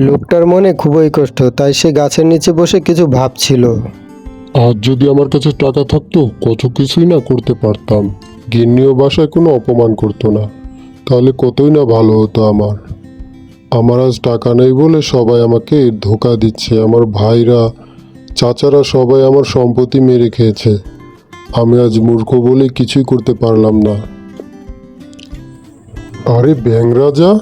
লোকটার মনে খুবই কষ্ট, তাই সে গাছের নিচে বসে কিছু ভাবছিল। আজ যদি আমার কাছে টাকা থাকতো, কত কিছুই না করতে পারতাম। গিন্নিও বাসায় কোনো অপমান করতো না। তাহলে কতই না ভালো হতো আমার। আমার আজ টাকা নেই বলে সবাই আমাকে ধোকা দিচ্ছে। আমার ভাইরা, চাচারা সবাই আমার সম্পত্তি মেরে খেয়েছে। আমি আজ মূর্খ বলে কিছুই করতে পারলাম না। আরে ব্যাং রাজা!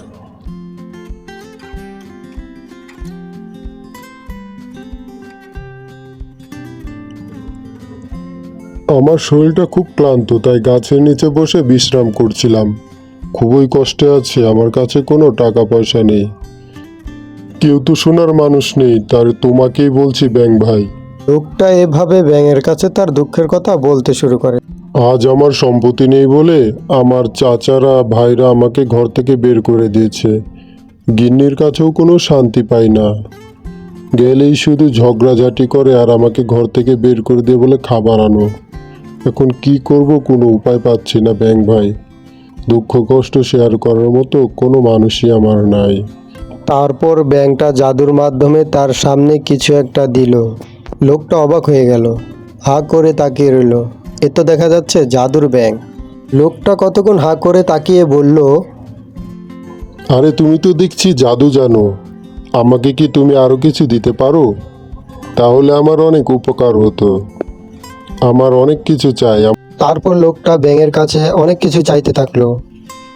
আমার শরীরটা খুব ক্লান্ত তাই গাছের নিচে বসে বিশ্রাম করছিলাম। খুবই কষ্টে আছে আমার কাছে কোনো টাকা পয়সা নেই। কেউ তো শোনার মানুষ নেই তার তোমাকেই বলছি ব্যাং ভাই। লোকটা এভাবে ব্যাঙের কাছে তার দুঃখের কথা বলতে শুরু করে। আজ আমার সম্পত্তি নেই বলে আমার চাচারা ভাইরা আমাকে ঘর থেকে বের করে দিয়েছে। গিন্নির কাছেও কোনো শান্তি পাই না। গেলেই শুধু ঝগড়াঝাটি করে আর আমাকে ঘর থেকে বের করে দিয়ে বলে খাবার আনো। এখন কি করব কোনো উপায় পাচ্ছি না ব্যাং ভাই। দুঃখ কষ্ট শেয়ার করার মতো কোনো মানুষই আমার নাই। তারপর ব্যাংকটা জাদুর মাধ্যমে তার সামনে কিছু একটা দিল। লোকটা অবাক হয়ে গেল, হা করে তাকিয়ে রইল। এ তো দেখা যাচ্ছে জাদুর ব্যাংক। লোকটা কতক্ষণ হা করে তাকিয়ে বলল, আরে তুমি তো দেখছি জাদু জানো। আমাকে কি তুমি আরও কিছু দিতে পারো? তাহলে আমার অনেক উপকার হতো। আমার অনেক কিছু চাই। তারপর লোকটা ব্যাঙের কাছে অনেক কিছু চাইতে থাকল।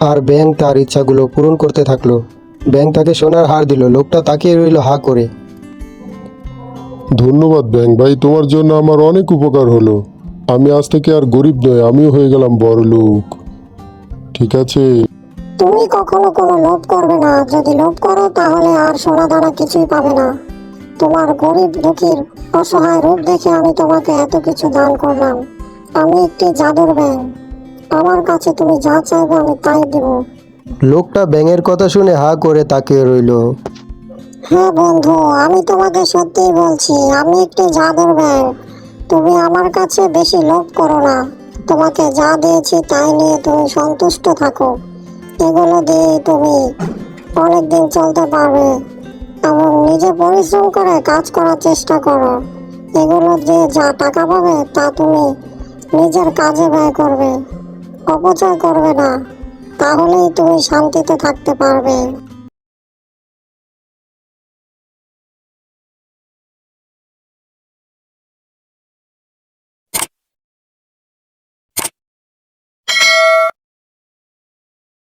আর ব্যাং তার ইচ্ছাগুলো পূরণ করতে থাকল। ব্যাং তাকে সোনার হার দিল। লোকটা তাকিয়ে রইল হা করে। ধন্যবাদ ব্যাং ভাই তোমার জন্য আমার অনেক উপকার হলো। আমি আজ থেকে আর গরিব নয় আমিও হয়ে গেলাম বড় লোক। ঠিক আছে? তুমি কখনো কোনো লোভ করবে না। যদি লোভ করো তাহলে আর সোনা দানা কিছুই পাবে না। তোমার গরিব দুঃখীর অসহায় রূপ দেখে আমি তোমাকে এত কিছু দান করলাম। আমি একটি জাদুর ব্যাং আমার কাছে তুমি যা চাইবে আমি তাই দেব। লোকটা ব্যাঙের কথা শুনে হা করে তাকিয়ে রইল। হ্যাঁ বন্ধু আমি তোমাকে সত্যিই বলছি আমি একটি জাদুর ব্যাং তুমি আমার কাছে বেশি লোভ করো না। তোমাকে যা দিয়েছি তাই নিয়ে তুমি সন্তুষ্ট থাকো। এগুলো দিয়ে তুমি অনেক দিন চলতে পারবে। এবং নিজে পরিশ্রম করে কাজ করার চেষ্টা করো। এগুলো যে যা টাকা পাবে তা তুমি নিজের কাজে ব্যয় করবে, অপচয় করবে না। তাহলেই তুমি শান্তিতে থাকতে পারবে।